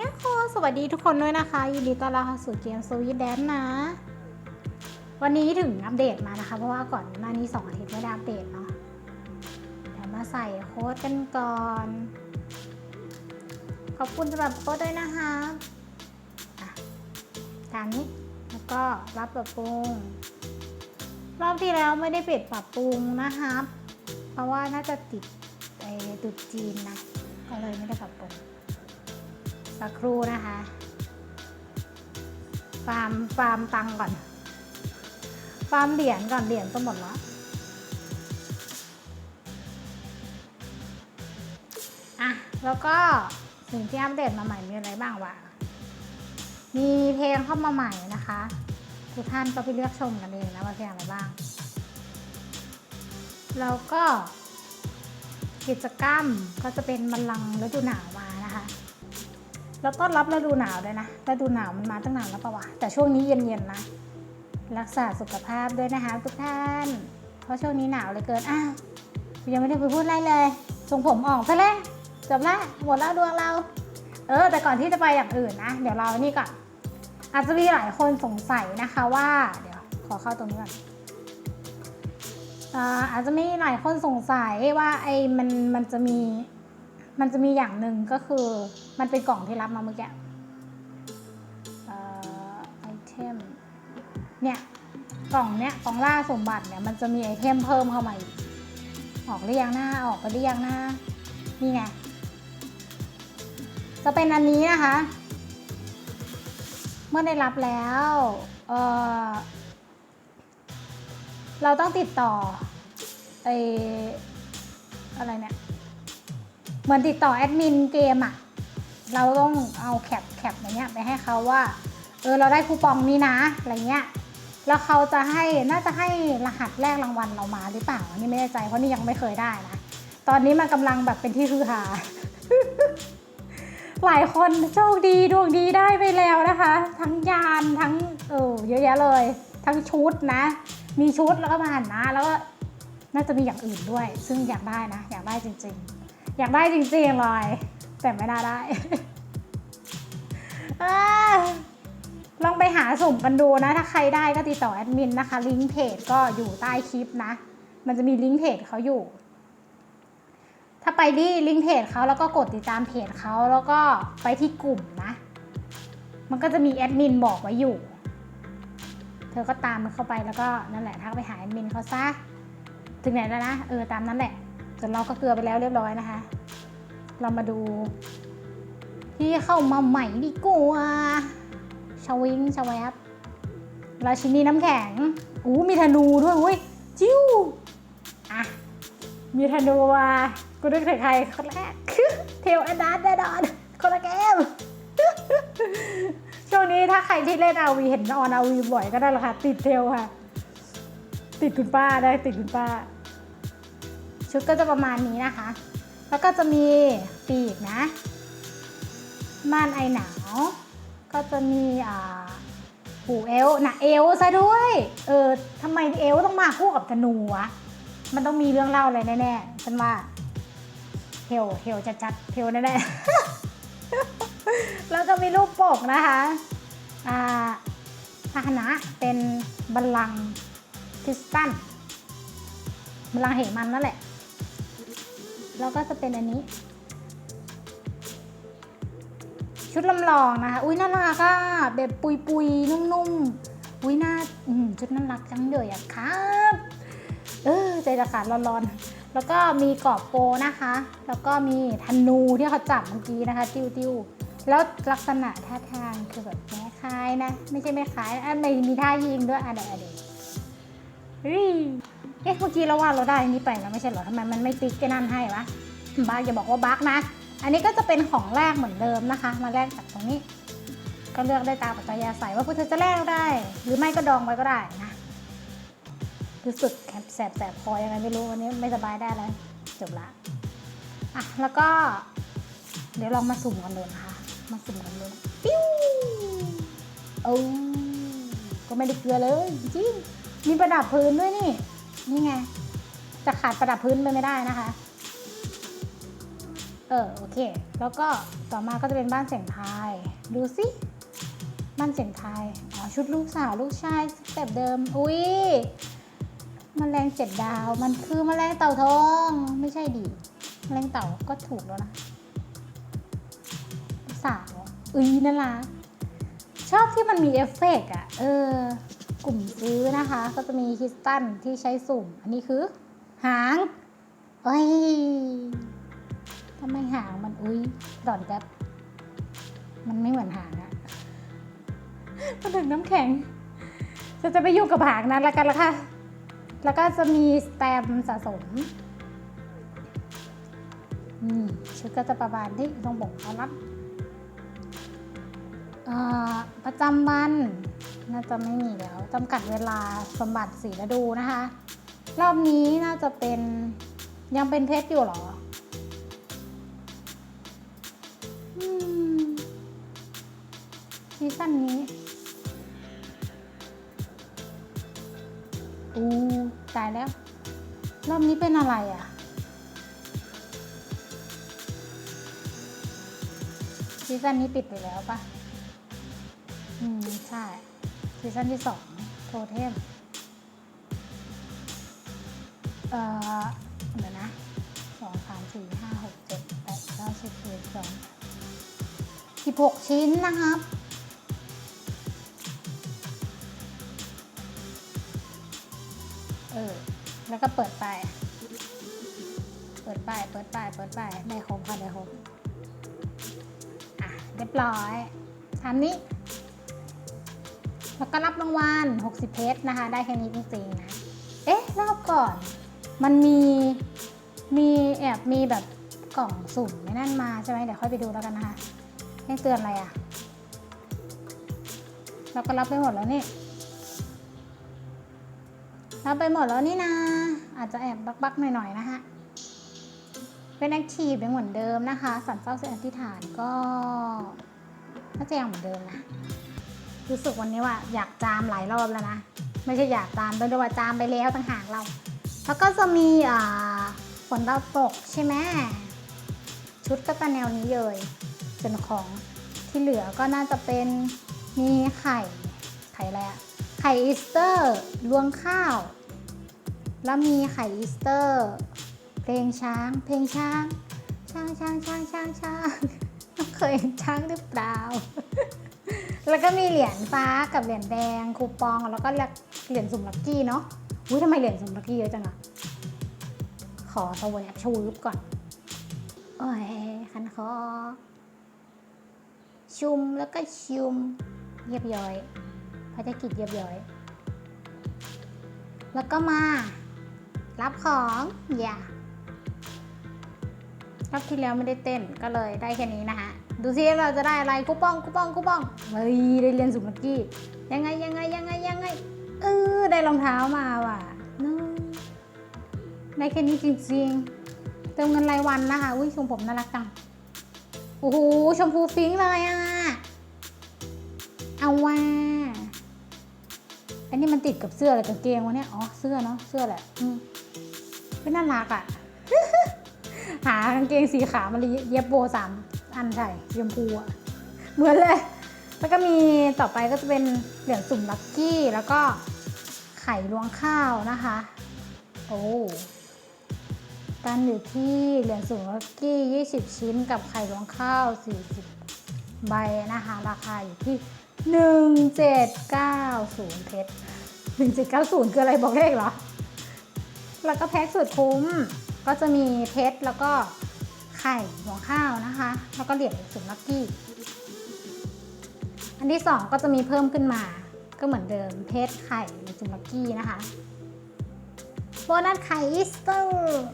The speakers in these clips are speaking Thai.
ยะโคสวัสดีทุกคนด้วยนะคะ ยินดีต้อนรับเข้าสู่เกมสวีทแดนนะ วันนี้ถึงอัปเดตมานะคะ เพราะว่าก่อนหน้านี้2อาทิตย์ไม่ได้อัปเดตเนาะเดี๋ยวมาใส่โค้ดกันก่อน ขอบคุณสำหรับโค้ดด้วยนะคะตามนี้แล้วก็รับปรับปรุง รอบที่แล้วไม่ได้ปิดปรับปรุงนะคะเพราะว่าน่าจะติดไอ้ตุดจีนนะ ก็เลยไม่ได้ปรับปรุง สักครู่นะคะฟาร์มฟาร์มตังก่อนฟาร์มเหรียญก่อนเหรียญจะหมดแล้วอะแล้วก็สิ่งที่อัปเดตมาใหม่มีอะไรบ้างวะมีเพลงเข้ามาใหม่นะคะทุกท่านก็ไปเลือกชมกันเองนะว่าเพลงอะไรบ้าง แล้วก็กิจกรรมก็จะเป็นบัลลังก์ฤดูหนาว แล้วต้อนรับฤดูหนาวด้วยนะฤดูหนาวมันมาตั้งนานแล้วปะวะแต่ช่วงนี้เย็นๆนะ รักษาสุขภาพด้วยนะคะทุกท่าน เพราะช่วงนี้หนาวเลยเกินอ้าวยังไม่ได้ไปพูดอะไรเลยส่งผมออกซะแล้วจบละหมดแล้วดวงเรา เออ แต่ก่อนที่จะไปอย่างอื่นนะ เดี๋ยวเรานี่ก่อนอาจจะมีหลายคนสงสัยนะคะว่า เดี๋ยวขอเข้าตรงนี้ก่อนอาอาจจะมีหลายคนสงสัยว่าไอ้มันมันจะมีมันจะมีอย่างหนึ่งก็คือ มันเป็นกล่องที่รับมาเมื่อกี้ไอเทม เนี่ย กล่องเนี้ยกล่องล่าสมบัติเนี่ย มันจะมีไอเทมเพิ่มเข้ามาอีก ออกหรือยังหน้า ออกไปหรือยังหน้า นี่ไง จะเป็นอันนี้นะคะ เมื่อได้รับแล้ว เออเราต้องติดต่อไออะไรเนี่ย เหมือนติดต่อแอดมินเกมอะ เราต้องเอาแคปแคปอย่างเงี้ยไปให้เขาว่า เออเราได้คูปองนี้นะอะไรเงี้ย แล้วเขาจะให้น่าจะให้รหัสแรกรางวัลเรามาหรือเปล่าอันนี้ไม่แน่ใจเพราะนี่ยังไม่เคยได้นะ ตอนนี้มันกำลังแบบเป็นที่ฮือฮาหลายคนโชคดีดวงดีได้ไปแล้วนะคะ ทั้งยานทั้งเออเยอะแยะเลย ทั้งชุดนะ มีชุดแล้วก็มาหันนะ แล้วก็น่าจะมีอย่างอื่นด้วย ซึ่งอยากได้นะ อยากได้จริง ๆ อยากได้จริงๆเลย แต่ไม่น่าได้ลองไปหาสุ่มกันดูนะ ถ้าใครได้ก็ติดต่อแอดมินนะคะ ลิงก์เพจก็อยู่ใต้คลิปนะ มันจะมีลิงก์เพจเขาอยู่ ถ้าไปที่ลิงก์เพจเขาแล้วก็กดติดตามเพจเขาแล้วก็ไปที่กลุ่มนะ มันก็จะมีแอดมินบอกไว้อยู่ เธอก็ตามมันเข้าไปแล้วก็นั่นแหละทักไปหาแอดมินเขาซะ ถึงไหนแล้วนะ เออตามนั้นแหละส่วนเราก็เกลือไปแล้วเรียบร้อยนะคะ เรามาดูที่เข้ามาใหม่ดีกว่าชวิงชวบราชินีน้ำแข็งอู้มีธนูด้วยเว้ยจิ้วอะมีธนูมากูนึกถึงใครคนแรกเทลอนดานแน่นอนคนละเกมช่วงนี้ถ้าใครที่เล่นอาวีเห็นออนอาวีบ่อยก็ได้ละค่ะ ติดเทลค่ะ ติดคุณป้าได้ติดคุณป้า ชุดก็จะประมาณนี้นะคะ แล้วก็จะมีปีกนะ ม่านไอหนาว ก็จะมีอ่าหูเอลนะเอลซะด้วย เออทำไมเอลต้องมาคู่กับธนูวะ มันต้องมีเรื่องเล่าอะไรแน่ๆ ฉันว่าเทลเทลจัดๆเทลแน่ๆ แล้วก็มีรูปปกนะคะอ่าพาหนะเป็นบัลลังก์คริสตันบัลลังก์เหมันนั่นแหละ แล้วก็จะเป็นอันนี้ ชุดลำลองนะคะ อุ้ยน่ารักอะแบบปุยปุยนุ่มๆ อุ้ยน่าชุดน่ารักจังเลยอะครับเออใจจะขาดร้อนๆ แล้วก็มีกรอบโปนะคะ แล้วก็มีธนูที่เขาจับเมื่อกี้นะคะ ติ้วติ้วแล้วลักษณะท่าทางคือแบบแม่คล้ายนะ ไม่ใช่แม่คล้ายอะไม่มีท่ายิงด้วยอะเดี๋ยวเดี๋ยว เอ๊ะเมื่อกี้เราว่าเราได้อันนี้ไปแล้วไม่ใช่เหรอทำไมมันไม่ติ๊กแค่นั่นให้วะบักอย่าบอกว่าบักนะ อันนี้ก็จะเป็นของแรกเหมือนเดิมนะคะ มาแลกจากตรงนี้ ก็เลือกได้ตามปัจจัยอาศัยว่าคุณจะแลกได้ หรือไม่ก็ดองไว้ก็ได้นะรู้สึกแสบแสบคอยังไงไม่รู้วันนี้ไม่สบายได้เลยจบละอะแล้วก็ เดี๋ยวลองมาสุ่มกันดูนะคะ มาสุ่มกันดูปิ้วโอ้ก็ไม่ได้เกลือเลยจริงมีประดับพื้นด้วยนี่ นี่ไง จะขาดประดับพื้นไปไม่ได้นะคะ เออโอเค แล้วก็ต่อมาก็จะเป็นบ้านเสียงไทายดูสิบ้านเสียงไทายอ๋อชุดลูกสาวลูกชายสเต็ปเดิม อุ้ยมแมลงเจ็ดดาว มันคือมแมลงเต่าทอง ไม่ใช่ดิมแมลงเต่าก็ถูกแล้วนะสาวอุ้ยน่ารักชอบที่มันมีเอฟเฟกต์อะเออ กลุ่มซื้อนะคะ ก็จะมีคิสตัลที่ใช้สุ่ม อันนี้คือ หางเอ้ยทำไมหางมันอุ้ยดอนแบบมันไม่เหมือนหางอะมันถึงน้ำแข็งจะจะไปยุ่งกับหางนั้นละกันละค่ะ แล้วก็จะมีสแตมสะสมนี่ชุดก็จะประมาณที่ตรงบอกเขารับประจำวัน น่าจะไม่มีแล้วจำกัดเวลาสมบัติสีฤดูนะคะ รอบนี้น่าจะเป็นยังเป็นเพชรอยู่เหรออืมซีซั่นนี้อู้ตายแล้ว รอบนี้เป็นอะไรอะ ซีซั่นนี้ปิดไปแล้วปะอืม ใช่ ซีซั่นที่สองโทเทมเอ่อเดี๋ยวนะสองสามสี่ห้าหกเจ็ดแปดเก้าสิบสิบเอ็ดสองสิบหกชิ้นนะครับเออแล้วก็เปิดไปเปิดไปเปิดไปเปิดไปได้ครบค่ะได้ครบอะเรียบร้อยทันนี้ แล้วก็รับรางวัล60 เพชรนะคะ ได้แค่นี้จริงๆนะ เอ๊ะรอบก่อน มันมีมีแอบมีแบบกล่องสุ่มไม่นั่นมาใช่ไหมเดี๋ยวค่อยไปดูแล้วกันนะคะให้เตือนอะไรอะ่ะ เราก็รับไปหมดแล้วนี่ รับไปหมดแล้วนี่นะ อาจจะแอบบักๆหน่อยๆนะคะเป็นแอคทีฟยังเหมือนเดิมนะคะ สันเฝ้าเสียอธิษฐานก็น่าจะยังเหมือนเดิมนะ รู้สึกวันนี้ว่าอยากจามหลายรอบแล้วนะ ไม่ใช่อยากจามเป็นด้วยว่าจามไปแล้วต่างหากเรา แล้วก็จะมีฝนดาวตกใช่ไหมชุดก็จะแนวนี้เลยเป็นของที่เหลือก็น่าจะเป็นมีไข่ ไข่อะไรอะไข่อีสเตอร์ลวงข้าว แล้วมีไข่อีสเตอร์ เพลงช้าง เพลงช้าง ช้างช้างช้างช้างช้างเคยเห็นช้างหรือเปล่า แล้วก็มีเหรียญฟ้ากับเหรียญแดงคูปอง แล้วก็เหรียญสุ่มลักกี้เนาะอุ้ยทำไมเหรียญสุ่มลักกี้เยอะจังอะขอสวอยับชูรูปก่อน โอ้ยคันคอ ชุมแล้วก็ชุมเยียบย้อยภารกิจเยียบย้อย แล้วก็มา รับของอย่ารอบที่แล้วไม่ได้เต้นก็เลยได้แค่นี้นะคะ ดูซิเราจะได้อะไรคูปองคูปองคูปองเฮ้ยได้เรียนสุมักกี้ยังไงยังไงยังไงยังไงเออได้รองเท้ามาว่ะนึงได้แค่นี้จริงๆเติมเงินรายวันนะคะอุ้ยชมผมน่ารักจังโอ้โหชมพูฟิงเลยอะเอาว่าอันนี้มันติดกับเสื้ออะไรกับเกงวะเนี่ยอ๋อเสื้อเนาะเสื้อแหละอืมเป็นน่ารักอะหากางเกงสีขาวมันเลยเย็บโบสาม อันใส่สีชมพูอะเหมือนเลย แล้วก็มีต่อไปก็จะเป็นเหรียญสุ่มลัคกี้แล้วก็ไข่ลวงข้าวนะคะ โอ้กันอยู่ที่เหรียญสุ่มลัคกี้ 20 ชิ้นกับไข่ลวงข้าว 40 ใบนะคะ ราคาอยู่ที่ 1790 เพชร 1790 คืออะไรบอกเลขเหรอ แล้วก็แพ็กสุดคุ้มก็จะมีเพชรแล้วก็ ไข่หัวข้าวนะคะ แล้วก็เหรียญสุ่มลัคกี้ อันที่สองก็จะมีเพิ่มขึ้นมา ก็เหมือนเดิมเพชรไข่หรียญสุ่มลัคกี้นะคะโบนัสไข่อีสเตอร์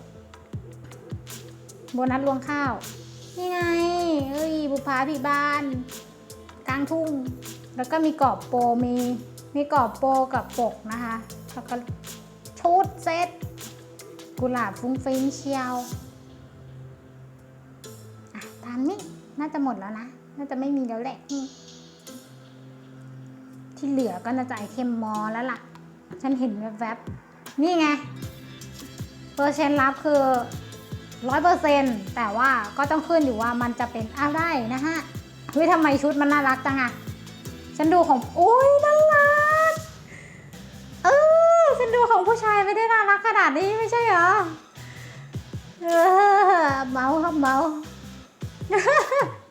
โบนัสรวงข้าว นี่ไง เอ้ยบุพาผีบ้าน กลางทุ่ง แล้วก็มีกรอบโปรมีมีกรอบโปรกับปกนะคะ แล้วก็ชุดเซตกุหลาบฟุ้งฟิ้งเชียวามนี้น่าจะหมดแล้วนะ น่าจะไม่มีแล้วแหละ ที่เหลือก็น่าจะไอเทมมอแล้วล่ะ ฉันเห็นแวบๆ นี่ไง เปอร์เซ็นต์ลับคือร้อยเปอร์เซ็นต์แต่ว่าก็ต้องขึ้นอยู่ว่ามันจะเป็นอะไรนะฮะเฮ้ยทำไมชุดมันน่ารักจังอะฉันดูของโอ้ยน่ารัก เออฉันดูของผู้ชายไม่ได้น่ารักขนาดนี้ไม่ใช่เหรอ เออเมาครับเมา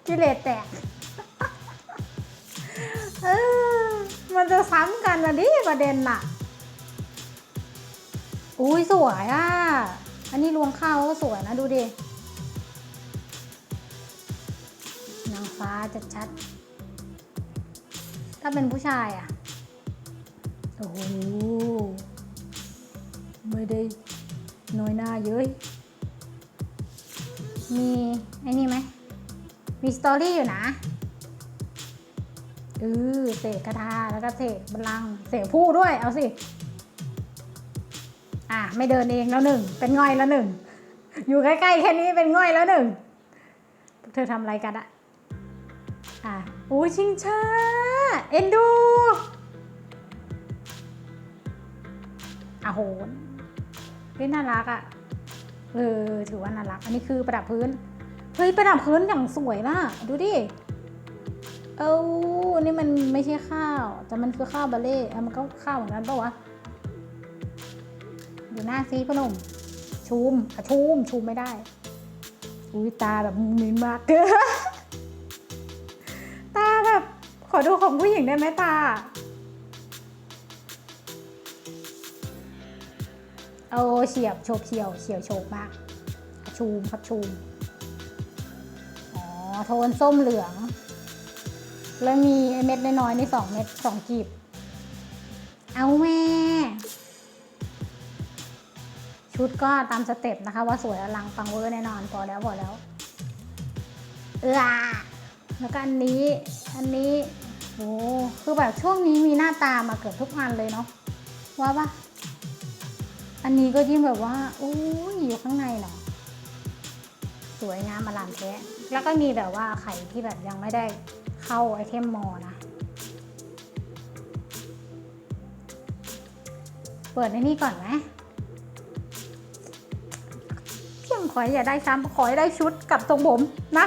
กิเลสแตกเออมันจะซ้ำกันนะดิประเด็นน่ะ อุ้ยสวยอะ อันนี้รวงข้าวก็สวยนะดูดินางฟ้าจะชัด ถ้าเป็นผู้ชายอะ โอ้โห ไม่ได้น้อยหน้าเย้ยมีไอ้นี่ไหม มีสตอรี่อยู่นะเออเสกกระทาแล้วก็เสกบัลลังเสกผู้ด้วย เอาสิ อะ ไม่เดินเองแล้วหนึ่ง เป็นง่อยแล้วหนึ่ง อยู่ใกล้ๆแค่นี้เป็นง่อยแล้วหนึ่ง เธอทำอะไรกันอะอะโอ้ยชิงช้า เอ็นดูอะโหเฮ้ยน่ารักอะเออ ถือว่าน่ารัก อันนี้คือประดับพื้น เฮ้ยประดับพื้นอย่างสวยนะดูดิ เอ้านี่มันไม่ใช่ข้าว แต่มันคือข้าวบาเล่อะมันก็ข้าวเหมือนกันปะวะดูหน้าซีพอหนุ่มชูมอะชูมชูมไม่ได้ อุ้ยตาแบบมุมมินมากตาแบบ ขอดูของผู้หญิงได้ไหมตา โอ้เฉียบโฉบเฉียวเฉียวโฉบมาก ชูมครับชูม โทนส้มเหลือง แล้วมีเม็ดน้อยๆในสองเม็ดสองกีบ เอาแม่ ชุดก็ตามสเต็ปนะคะ ว่าสวยอลังปังเวอร์แน่นอนพอแล้วพอแล้ว เออแล้วก็อันนี้ อันนี้โอ้คือแบบช่วงนี้มีหน้าตามาเกือบทุกอันเลยเนาะว่าปะอันนี้ก็ยิ่งแบบว่าโอ้ยอยู่ข้างในเนาะ สวยงามอลามแท้แล้วก็มีแบบว่าไข่ที่แบบยังไม่ได้เข้าไอเทมมอลนะ เปิดในนี่ก่อนไหมเพียงขออย่าได้ซ้ำขอให้ได้ชุดกับทรงผมนะ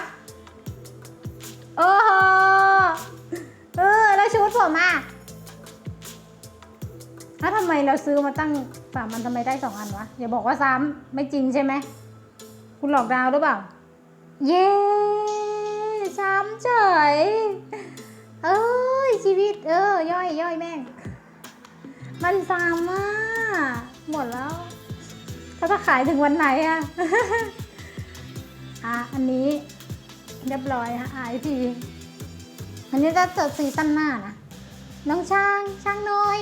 เออเออแล้วชุดผมอะแล้วทำไมเราซื้อมาตั้งสามอันทำไมได้สองอันวะอย่าบอกว่าซ้ำไม่จริงใช่ไหม คุณหลอกดาวหรือเปล่า เย้ซ้ำเฉย เอ้ย ชีวิต เออย่อยย่อยแม่ง มันซ้ำอะหมดแล้วเขาจะขายถึงวันไหนอะอะ อันนี้เรียบร้อยฮะไอพีอันนี้จะเกิดซีซั่นหน้านะ น้องช้าง ช้างน้อย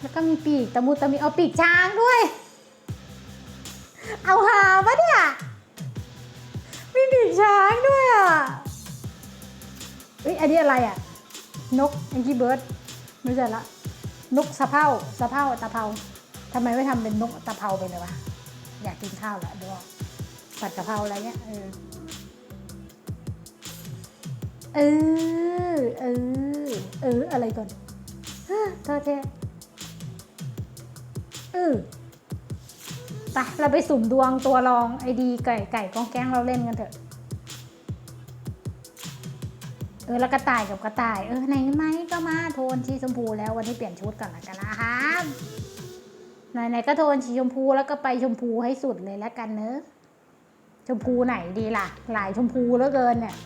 แล้วก็มีปีกตะมูตะมีเอาปีกช้างด้วย เอาหาปะเนี่ย มีปีกช้างด้วยอะเอ้ย อันนี้อะไรอะ นกแองกี้เบิร์ดไม่ใช่ละ นกสะเพ้าสะเพ้าตะเภาทำไมไม่ทำเป็นนกตะเภาไปเลยวะ อยากกินข้าวแล้วเดี๋ยวบอกผัดกะเพราอะไรเงี้ย เออ เออ เออ เออ อะไรก่อนเฮ้อโทษเทเออ ปเราไปสุ่มดวงตัวรองไอดีไก่ไก่ก้องแก้งเราเล่นกันเถอะ เออแล้วกระต่ายกับกระต่าย เออไหนไหมก็มาโทนสีชมพูแล้ววันนี้เปลี่ยนชุดก่อนละกันนะครับไหนๆก็โทนสีชมพูแล้วก็ไปชมพูให้สุดเลยแล้วกันเนอะชมพูไหนดีล่ะ หลายชมพูเหลือเกินเนี่ย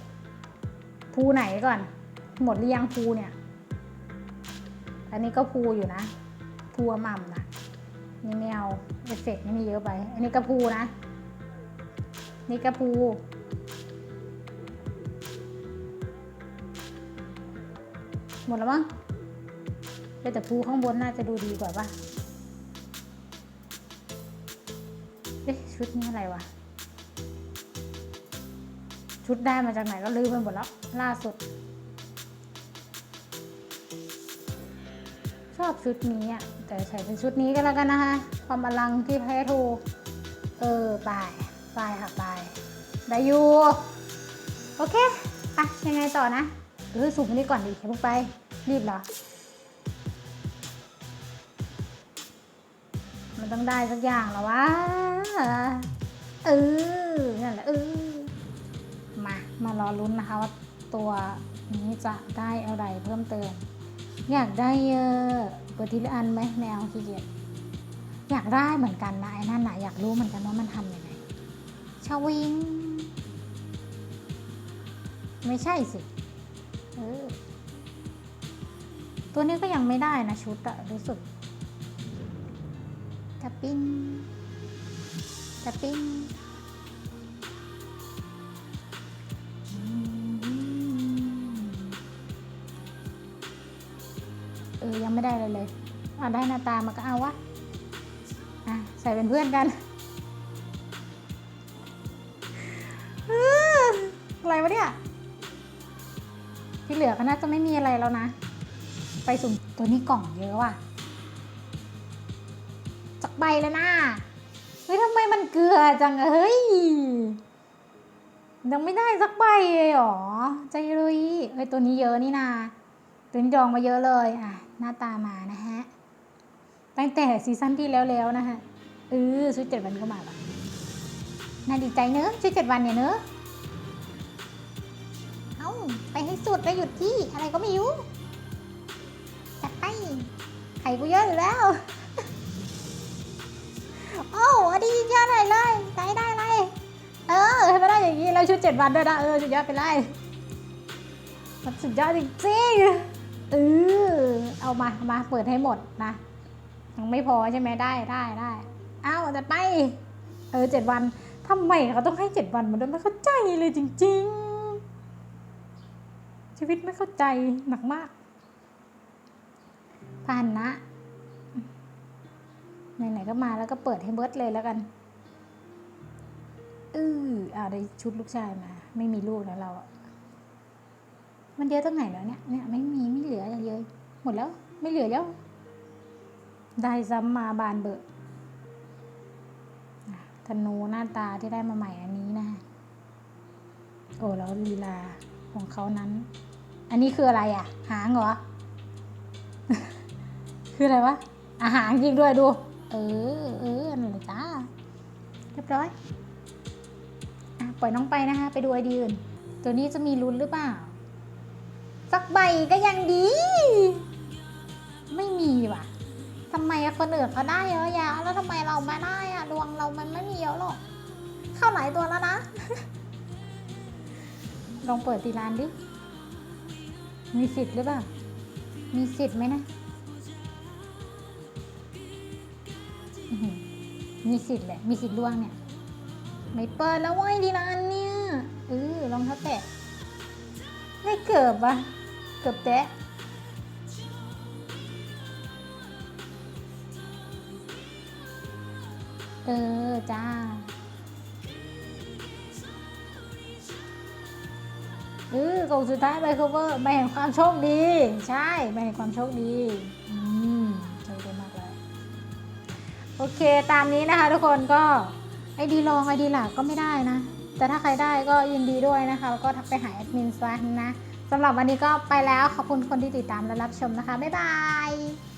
ภูไหนก่อน หมดหรือยังภูเนี่ย อันนี้ก็ภูอยู่นะภูหม่ำนะ นี่ไม่เอาเอฟเฟกต์นี่มีเยอะไป อันนี้ก็ภูนะ นี่ก็ภูหมดแล้วมั้งแต่ภูข้างบนน่าจะดูดีกว่าปะเอ๊ะชุดนี้อะไรวะ ชุดได้มาจากไหนก็ลืมไปหมดแล้ว ล่าสุด ชอบชุดนี้อะ แต่ใส่เป็นชุดนี้ก็แล้วกันนะคะ ความอลังที่แพ้ทูเออไปไปค่ะไปได้อยู่โอเคอะยังไงต่อนะเออสูบนนี้ก่อนดิอย่เพิ่งไป รีบเหรอ มันต้องได้สักอย่างหรอวะเออนั่นแหละเออมา มารอลุ้นนะคะว่าตัวนี้จะได้อะไรเพิ่มเติม อยากได้เยอะ ปิดทีละอันไหมแมวขี้เกียจอยากได้เหมือนกันนะไอ้นั่นนะอยากรู้เหมือนกันว่ามันทำยังไงชาวิง ไม่ใช่สิเออตัวนี้ก็ยังไม่ได้นะชุดอะรู้สึกจะปิ้งจะปิ้ง ออยังไม่ได้เลยเลยอะได้หน้าตามาก็เอาวะอะใส่เป็นเพื่อนกันอะไรวะเนี่ย ที่เหลือก็น่าจะไม่มีอะไรแล้วนะ ไปสุ่มตัวนี้กล่องเยอะว่ะจักใบแล้วนะเฮ้ยทำไมมันเกลือจังเฮ้ยยังไม่ได้สักใบเลยหรอ ใจรุยเฮ้ยตัวนี้เยอะนี่นาตัวนี้ดองมาเยอะเลยอะ หน้าตามานะฮะ ตั้งแต่ซีซั่นที่แล้วๆนะฮะเออชุดเจ็ดวันก็มาแบบน่าดีใจเนอะชุดเจ็ดวันเนี่ยเนอะเอาไปให้สุดแล้วหยุดที่อะไรก็ไม่รู้จัดไปไข่กูเยอะอยู่แล้วโอ้อดียอดเลยเลยได้ได้เลยเออให้มาได้อย่างนี้แล้วชุดเจ็ดวันด้วยนะเออสุดยอดไปเลยมันสุดยอดจริงๆ เออเอามามาเปิดให้หมดนะยังไม่พอใช่ไหมได้ได้ได้เอาจะไป เออเจ็ดวันทำไมเขาต้องให้เจ็ดวันมันด้วยไม่เข้าใจเลยจริง ๆ ชีวิตไม่เข้าใจหนักมากผ่านนะไหนๆก็มาแล้วก็เปิดให้เบิร์ดเลยแล้วกันอืออ่าได้ชุดลูกชายมา ไม่มีลูกแล้วเราอะ มันเยอะตรงไหนแล้วเนี่ยเนี่ยไม่มีไม่เหลืออะไรเลยหมดแล้ว ไม่เหลือแล้ว ได้ซ้ำมาบานเบอะธนูหน้าตาที่ได้มาใหม่อันนี้นะโอ้แล้วลีลาของเขานั้น อันนี้คืออะไรอะ หางเหรอ คืออะไรวะอาหารจริงด้วยดู เออเออนั่นแหละจ้าเรียบร้อยอปล่อยน้องไปนะคะ ไปดูไอเดียอื่น ตัวนี้จะมีลุ้นหรือเปล่า สักใบก็ยังดี ไม่มีว่ะทำไมคนอื่นเขาได้เยอะแยะแล้วทำไมเราไม่ได้อะดวงเรามันไม่มีเยอะหรอก เข้าหลายตัวแล้วนะ ลองเปิดตีร้านดิ มีสิทธิ์หรือเปล่า มีสิทธิ์ไหมนะ มีสิทธิ์แหละ มีสิทธิ์ล่วงเนี่ย ไม่เปิดแล้วเว้ยดีร้านเนี่ยเออรองเท้าแตะ ไม่เกือบอะ เกือบแตะเออ จ้า เออกล่องสุดท้ายใบ cover ใบแห่งความโชคดี ใช่ใบแห่งความโชคดี อืมโชคดีมากเลยโอเค ตามนี้นะคะทุกคนก็ไอดีลองไอดีหลักก็ไม่ได้นะ แต่ถ้าใครได้ก็ยินดีด้วยนะคะแล้วก็ทักไปหาแอดมินซะนะ สำหรับวันนี้ก็ไปแล้วขอบคุณคนที่ติดตามและรับชมนะคะ บ๊ายบาย